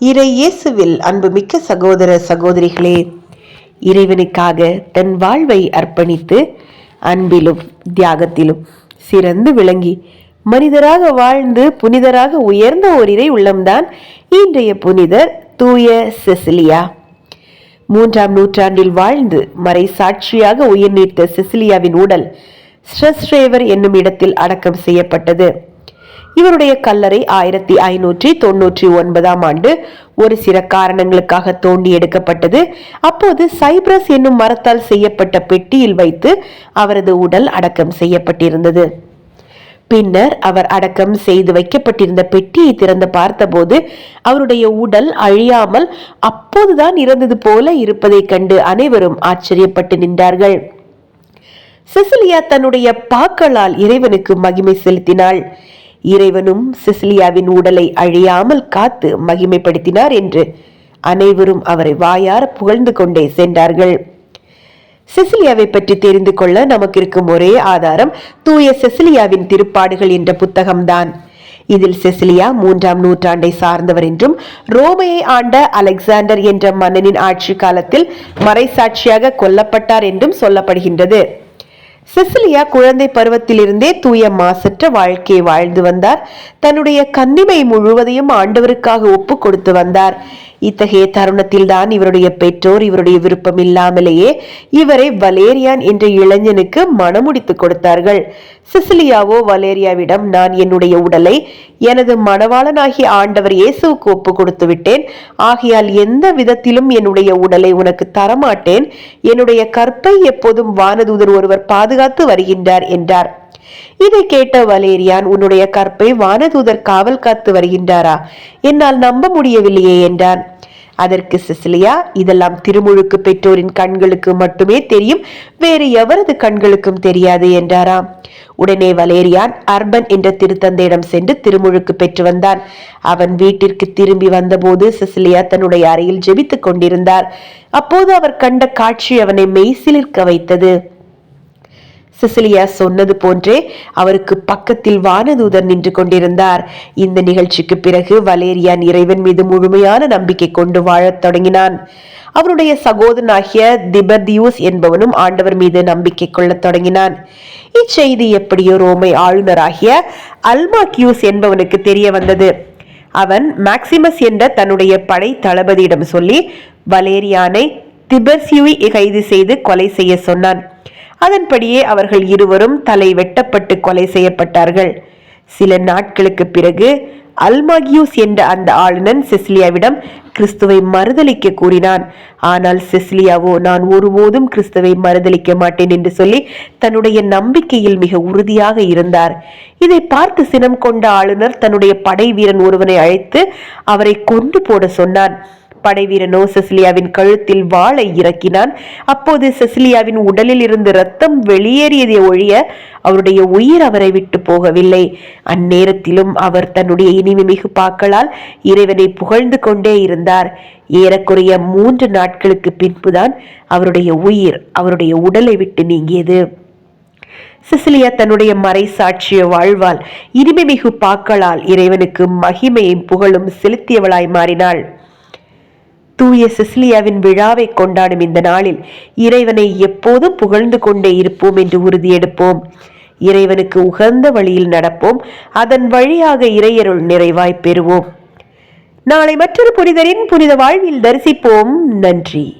இறை இயேசுவில் அன்புமிக்க சகோதர சகோதரிகளே இறைவனுக்காக தன் வாழ்வை அர்ப்பணித்து அன்பிலும் தியாகத்திலும் சிறந்து விளங்கி மனிதராக வாழ்ந்து புனிதராக உயர்ந்த ஒரு இறை உள்ளம்தான் இன்றைய புனிதர் தூய செசிலியா. மூன்றாம் நூற்றாண்டில் வாழ்ந்து மறை சாட்சியாக உயிர் நீத்த செசிலியாவின் உடல் ஸ்ரஸ்ரேவர் என்னும் இடத்தில் அடக்கம் செய்யப்பட்டது. இவருடைய கல்லறை ஆயிரத்தி ஐநூற்றி தொன்னூற்றி ஒன்பதாம் ஆண்டு ஒரு சில காரணங்களுக்காக தோண்டி எடுக்கப்பட்டது. அப்போது சைப்ரஸ் என்னும் மரத்தால் செய்யப்பட்ட பெட்டியில் வைத்து அவரது உடல் அடக்கம் செய்யப்பட்டிருந்தது. பின்னர் அவர் அடக்கம் செய்து வைக்கப்பட்டிருந்த பெட்டியை திறந்து பார்த்தபோது அவருடைய உடல் அழியாமல் அப்போதுதான் இறந்தது போல இருப்பதைக் கண்டு அனைவரும் ஆச்சரியப்பட்டு நின்றார்கள். செசிலியா தன்னுடைய பாக்களால் இறைவனுக்கு மகிமை செலுத்தினாள். இறைவனும் செசிலியாவின் உடலை அழியாமல் காத்து மகிமைப்படுத்தினார் என்று அனைவரும் அவரை வாயார புகழ்ந்து கொண்டே சென்றார்கள். செசிலியாவை பற்றி தெரிந்து கொள்ள நமக்கு இருக்கும் ஒரே ஆதாரம் தூய செசிலியாவின் திருப்பாடுகள் என்ற புத்தகம்தான். இதில் செசிலியா மூன்றாம் நூற்றாண்டை சார்ந்தவர் என்றும் ரோமையை ஆண்ட அலெக்சாண்டர் என்ற மன்னனின் ஆட்சி காலத்தில் மறைசாட்சியாக கொல்லப்பட்டார் என்றும் சொல்லப்படுகின்றது. செசிலியா குழந்தை பருவத்திலிருந்தே தூய மாசற்ற வாழ்க்கையை வாழ்ந்து வந்தார். தன்னுடைய கன்னிமை முழுவதையும் ஆண்டவருக்காக ஒப்பு கொடுத்து வந்தார். இத்தகைய தருணத்தில் தான் இவருடைய பெற்றோர் இவருடைய விருப்பம் இல்லாமலேயே இவரை வலேரியான் என்ற இளைஞனுக்கு மனமுடித்து கொடுத்தார்கள். சிசிலியாவோ வலேரியாவிடம் நான் என்னுடைய உடலை எனது மணவாளனாகிய ஆண்டவர் இயேசுவுக்கு ஒப்பு கொடுத்து விட்டேன். ஆகையால் எந்த விதத்திலும் என்னுடைய உடலை உனக்கு தரமாட்டேன். என்னுடைய கற்பை எப்போதும் வானதூதர் ஒருவர் பாதுகாத்து வருகின்றார் என்றார். இதை கேட்ட வலேரியான் உன்னுடைய கற்பை வானதூதர் காவல் காத்து வருகின்றாரா? என்னால் நம்ப முடியவில்லையே என்றான். அதற்கு சிசிலியா இதெல்லாம் திருமுழுக்கு பெற்றோரின் கண்களுக்கு மட்டுமே தெரியும் வேறு எவரது கண்களுக்கும் தெரியாது என்றாராம். உடனே வலேரியான் அர்பன் என்ற திருத்தந்தையிடம் சென்று திருமுழுக்கு பெற்று வந்தான். அவன் வீட்டிற்கு திரும்பி வந்தபோது சிசிலியா தன்னுடைய அறையில் ஜெபித்துக் கொண்டிருந்தார். அப்போது அவர் கண்ட காட்சி அவனை மெய்சிலிர்க்க வைத்தது. சிசிலியா சொன்னது போன்றே அவருக்கு பக்கத்தில் வானதூதர் நின்று கொண்டிருந்தார். இந்த நிகழ்ச்சிக்கு பிறகு வலேரியான் இறைவன் மீது முழுமையான நம்பிக்கை கொண்டு வாழத் தொடங்கினான். அவனுடைய சகோதரனாகிய திபர்தியூஸ் என்பவனும் ஆண்டவர் மீது நம்பிக்கை கொள்ளத் தொடங்கினான். இச்செய்தி எப்படியோ ரோமை ஆளுநராகிய அல்மாக்கியூஸ் என்பவனுக்கு தெரிய வந்தது. அவன் மேக்சிமஸ் என்ற தன்னுடைய படை தளபதியிடம் சொல்லி வலேரியானை திபர்சியூவை கைது செய்து கொலை செய்ய சொன்னான். அதன்படியே அவர்கள் இருவரும் தலை வெட்டப்பட்டு கொலை செய்யப்பட்டார்கள். சில நாட்களுக்கு பிறகு அல்மாகியூஸ் என்ற அந்த ஆளுநன் செசிலியாவிடம் கிறிஸ்துவை மறுதளிக்க கூறினான். ஆனால் செசிலியாவோ நான் ஒருபோதும் கிறிஸ்துவை மறுதளிக்க மாட்டேன் என்று சொல்லி தன்னுடைய நம்பிக்கையில் மிக உறுதியாக இருந்தார். இதை பார்த்து சினம் கொண்ட ஆளுநர் தன்னுடைய படை வீரன் ஒருவனை அழைத்து அவரை கொண்டு போட சொன்னான் படைவீரனோ செசிலியாவின் கழுத்தில் வாளை இறக்கினான். அப்போது செசிலியாவின் உடலில் இருந்து ரத்தம் வெளியேறியதை ஒழிய அவருடைய உயிர் அவரை விட்டு போகவில்லை. அந்நேரத்திலும் அவர் தன்னுடைய இனிமை மிகு பாக்களால் இறைவனை புகழ்ந்து கொண்டே இருந்தார். ஏறக்குறைய மூன்று நாட்களுக்கு பின்புதான் அவருடைய உயிர் அவருடைய உடலை விட்டு நீங்கியது. சிசிலியா தன்னுடைய மறை சாட்சிய வாழ்வால் இனிமை மிகு பாக்களால் இறைவனுக்கு மகிமையும் புகழும் செலுத்தியவளாய் மாறினாள். தூய சிசிலியாவின் விழாவை கொண்டாடும் இந்த நாளில் இறைவனை எப்போதும் புகழ்ந்து கொண்டே இருப்போம் என்று உறுதியெடுப்போம். இறைவனுக்கு உகந்த வழியில் நடப்போம். அதன் வழியாக இறையருள் நிறைவாய் பெறுவோம். நாளை மற்றொரு புனிதரின் புனித வாழ்வில் தரிசிப்போம். நன்றி.